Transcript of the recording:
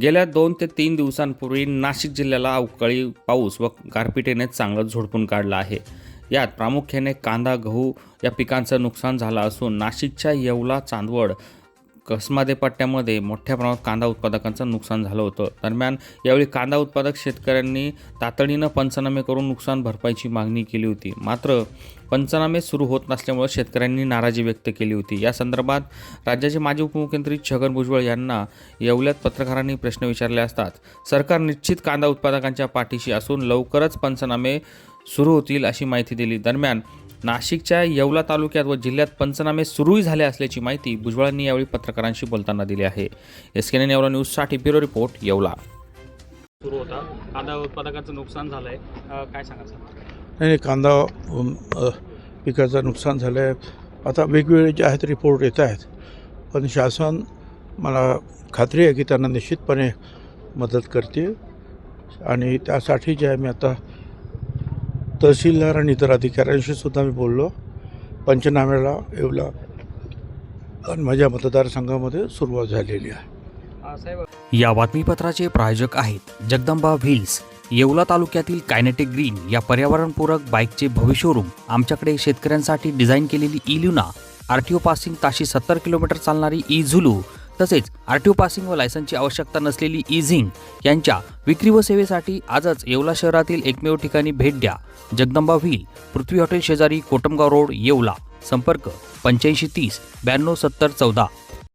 गेल्या दोन ते तीन दिवसांपूर्वी नाशिक जिल्ह्याला अवकाळी पाऊस व गारपिटीने चांगलं झोडपून काढलं आहे. यात प्रामुख्याने कांदा गहू या पिकांचं नुकसान झालं असून नाशिकच्या येवला चांदवड कसमादे पट्ट्यामध्ये मोठ्या प्रमाणात कांदा उत्पादकांचं नुकसान झालं होतं. दरम्यान यावेळी कांदा उत्पादक शेतकऱ्यांनी तातडीनं पंचनामे करून नुकसान भरपाईची मागणी केली होती. मात्र पंचनामे सुरू होत नसल्यामुळे शेतकऱ्यांनी नाराजी व्यक्त केली होती. या संदर्भात राज्याचे माजी उपमुख्यमंत्री छगन भुजबळ यांना येवल्यात पत्रकारांनी प्रश्न विचारले असतात. सरकार निश्चित कांदा उत्पादकांच्या पाठीशी असून लवकरच पंचनामे सुरू होतील अशी माहिती दिली. दरम्यान नाशिकच्या येवला तालुक्यात व जिल्ह्यात पंचनामे सुरूही झाले असल्याची माहिती भुजबळांनी यावेळी पत्रकारांशी बोलताना दिली आहे. एस के येवला न्यूजसाठी ब्युरो रिपोर्ट येवला. सुरू होता. कांदा उत्पादकाचं नुकसान झालं आहे काय सांगा नाही नाही, कांदा पिकाचं नुकसान झालं आहे आता वेगवेगळे जे आहेत रिपोर्ट येत आहेत. पण शासन मला खात्री आहे की त्यांना निश्चितपणे मदत करते आणि त्यासाठी जे आहे मी आता तहसीलदार आणि इतर अधिकाऱ्यांशी सुद्धा मी बोललो. पंचनाम्याला येवला आणि माझ्या मतदारसंघामध्ये सुरुवात झालेली आहे. या बातमीपत्राचे प्रायोजक आहेत जगदंबा व्हील्स. येवला तालुक्यातील कायनेटिक ग्रीन या पर्यावरणपूरक बाईकचे भविष्यरूम आमच्याकडे शेतकऱ्यांसाठी डिझाईन केलेली ई ल्युना आरटीओ पासिंग ताशी सत्तर किलोमीटर चालणारी ई झुलू तसेच आरटीओ पासिंग व लायसन्सची आवश्यकता नसलेली इझिंग यांच्या विक्री व सेवेसाठी आजच येवला शहरातील एकमेव ठिकाणी भेट द्या. जगदंबा व्हील पृथ्वी हॉटेल शेजारी कोटमगाव रोड येवला. संपर्क पंच्याऐंशी तीस ब्याण्णव सत्तर चौदा.